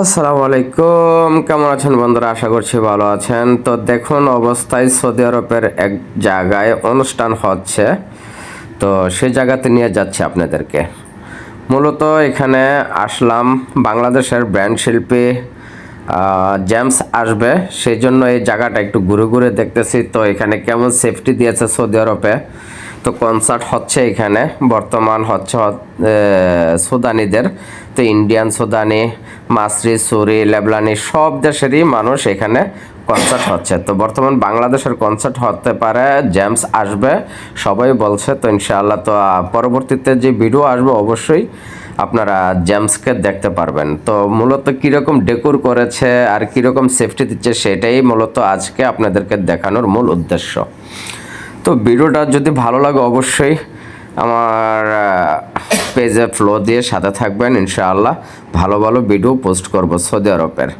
আসসালামু আলাইকুম কেমন আছেন বন্ধুরা? আশা করছি ভালো আছেন। তো দেখুন, অবস্থায় সৌদি আরবের এক জায়গায় অনুষ্ঠান হচ্ছে। তো সেই জায়গাতে নিয়ে যাচ্ছে আপনাদেরকে। মূলত এখানে আসলাম, বাংলাদেশের ব্র্যান্ড শিল্পী জেমস আসবে। সেই জন্য এই জায়গাটা একটু ঘুরে ঘুরে দেখতেছি। তো এখানে কেমন সেফটি দিয়েছে সৌদি আরবে? তো কনসার্ট হচ্ছে এখানে। বর্তমান হচ্ছে সুদানিদের। তো ইন্ডিয়ান সুদানি, মাসরি, সুরি, লেবলানি সব দেশেরই মানুষ এখানে কনসার্ট হচ্ছে। তো বর্তমান বাংলাদেশের কনসার্ট হতে পারে জেমস আসবে, সবাই বলছে। তো ইনশাআল্লাহ তো পরবর্তীতে যে ভিডিও আসবে অবশ্যই আপনারা জেমসকে দেখতে পারবেন। তো মূলত কীরকম ডেকোর করেছে আর কীরকম সেফটি দিচ্ছে সেটাই মূলত আজকে আপনাদেরকে দেখানোর মূল উদ্দেশ্য। তো ভিডিওটা যদি ভালো লাগে অবশ্যই আমার পেজে ফ্লো দিয়ে সাথে থাকবেন, ইনশাআল্লাহ। ভালো ভালো ভিডিও পোস্ট করব সৌদি আরবের।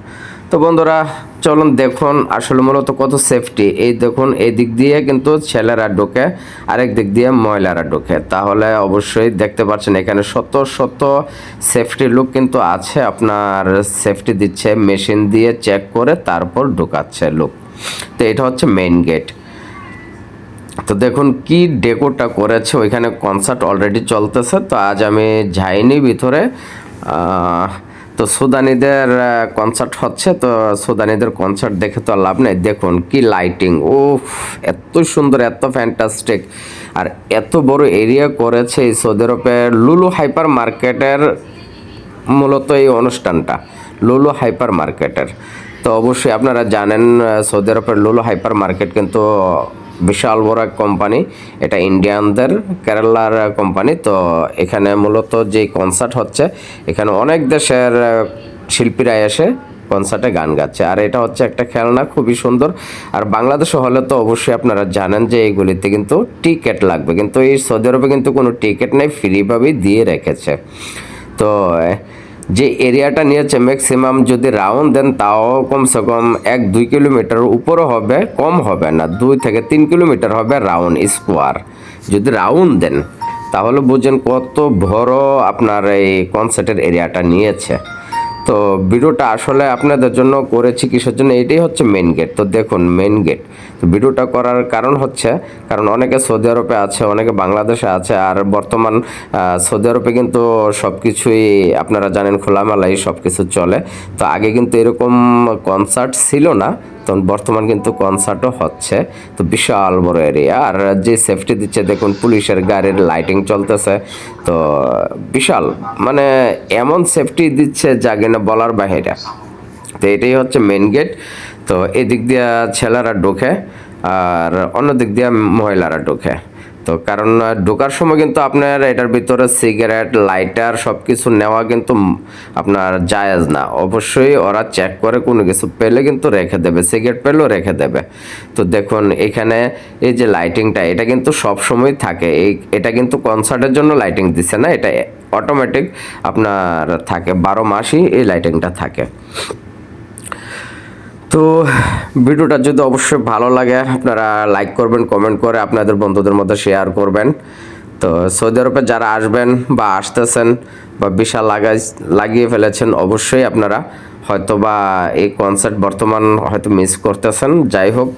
তো বন্ধুরা, চলুন দেখুন আসলে মূলত কত সেফটি এই দেখুন, এই দিক দিয়ে কিন্তু ছেলেরা ঢোকে, আরেক দিক দিয়ে মহিলারা ঢোকে। তাহলে অবশ্যই দেখতে পাচ্ছেন এখানে শত শত সেফটি লুক কিন্তু আছে। আপনার সেফটি দিচ্ছে মেশিন দিয়ে চেক করে তারপর ঢোকাচ্ছে লুক তো এটা হচ্ছে মেইন গেট তো দেখুন কি ডেকোরটা করেছে, ওইখানে কনসার্ট অলরেডি চলতেছে, তো আজ আমি যাইনি ভিতরে। তো সুদানিদের কনসার্ট হচ্ছে, তো সুদানিদের কনসার্ট দেখে তো লাভ নেই। দেখুন কি লাইটিং ও এত সুন্দর, এত ফ্যান্টাস্টিক আর এত বড় এরিয়া করেছে এই সৌদি আরবের লুলু হাইপার মার্কেটের মূলত এই অনুষ্ঠানটা, লুলু হাইপার মার্কেটের। তো অবশ্যই আপনারা জানেন সৌদি আরবের লুলু হাইপার মার্কেট কিন্তু বিশাল বড় এক কোম্পানি এটা ইন্ডিয়ানদের কেরালার কোম্পানি তো এখানে মূলত যে কনসার্ট হচ্ছে, এখানে অনেক দেশের শিল্পীরা এসে কনসার্টে গান গাচ্ছে। আর এটা হচ্ছে একটা খেলনা, খুবই সুন্দর। আর বাংলাদেশে হলে তো অবশ্যই আপনারা জানেন যে এইগুলিতে কিন্তু টিকিট লাগবে। কিন্তু এই সৌদি আরবে কিন্তু কোনো টিকিট নেই ফ্রিভাবেই দিয়ে রেখেছে। তো যে এরিয়াটা নিয়েছে ম্যাক্সিমাম যদি রাউন্ড দেন, তাও কমসে কম এক, দুই কিলোমিটার উপরও হবে, কম হবে না। দুই থেকে তিন কিলোমিটার হবে রাউন্ড স্কোয়ার যদি রাউন্ড দেন, তাহলে বুঝেন কত বড় আপনার এই কনসার্টের এরিয়াটা নিয়েছে। তো ভিডিওটা আসলে আপনাদের জন্য করেছি কিসের জন্য? এটাই হচ্ছে মেন গেট তো দেখুন মেন গেট তো ভিডিওটা করার কারণ হচ্ছে, কারণ অনেকে সৌদি আরবে আছে, অনেকে বাংলাদেশে আছে, আর বর্তমান সৌদি আরবে কিন্তু সব কিছুই আপনারা জানেন খোলামেলাই সব কিছু চলে। তো আগে কিন্তু এরকম কনসার্ট ছিল না। তো বর্তমান কিন্তু কনসার্টও হচ্ছে। তো বিশাল বড় এরিয়া আর যে সেফটি দিচ্ছে, দেখুন পুলিশের গাড়ির লাইটিং চলতেছে। তো বিশাল। মানে এমন সেফটি দিচ্ছে যা কিনা বলার বাহিরে। তো এটাই হচ্ছে মেন গেট তো এদিক দিয়ে ছেলেরা ঢোকে, আর অন্য দিক দিয়ে মহিলারা ঢোকে। তো কারণ ঢোকার সময় কিন্তু আপনার এটার ভিতরে সিগারেট, লাইটার সব কিছু নেওয়া কিন্তু আপনার জায়েজ না। অবশ্যই ওরা চেক করে কোনো কিছু পেলে কিন্তু রেখে দেবে, সিগারেট পেলেও রেখে দেবে। তো দেখুন, এখানে এই যে লাইটিংটা এটা কিন্তু সব সময় থাকে। এই, এটা কিন্তু কনসার্টের জন্য লাইটিং দিচ্ছে না, এটা অটোমেটিক আপনার থাকে। বারো মাসই এই লাইটিংটা থাকে। তো ভিডিওটা যদি অবশ্যই ভালো লাগে, আপনারা লাইক করবেন কমেন্ট করে আপনাদের বন্ধুদের মধ্যে শেয়ার করবেন। তো সৌদি আরবে যারা আসবেন বা আসতেছেন বা বিশাল লাগাই লাগিয়ে ফেলেছেন, অবশ্যই আপনারা হয়তো বা এই কনসার্ট বর্তমান হয়তো মিস করতেছেন। যাই হোক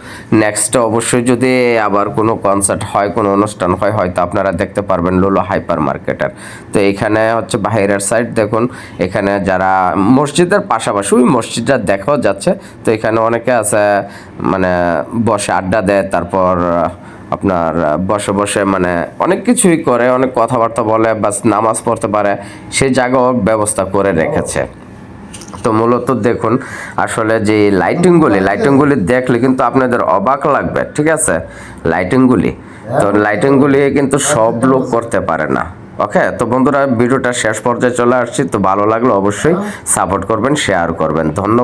নেক্সট অবশ্যই যদি আবার কোনো কনসার্ট হয়, কোনো অনুষ্ঠান হয়, হয়তো আপনারা দেখতে পারবেন লোলো হাইপার মার্কেটের তো এখানে হচ্ছে বাহিরের সাইড দেখুন, এখানে যারা মসজিদের পাশাপাশি, ওই মসজিদটা দেখাও যাচ্ছে। তো এখানে অনেকে আছে মানে বসে আড্ডা দেয়, তারপর আপনার বসে বসে মানে অনেক কিছুই করে, অনেক কথাবার্তা বলে বা নামাজ পড়তে পারে সেই জায়গাও ব্যবস্থা করে রেখেছে। তো মূলত দেখুন, আসলে যে লাইটিংগুলি লাইটিংগুলি দেখলে কিন্তু আপনাদের অবাক লাগবে, ঠিক আছে? লাইটিংগুলি তো লাইটিংগুলি কিন্তু সব লোক করতে পারে না, ওকে? তো বন্ধুরা, ভিডিওটা শেষ পর্যায়ে চলে আসছি, তো ভালো লাগল অবশ্যই সাপোর্ট করবেন শেয়ার করবেন। ধন্যবাদ।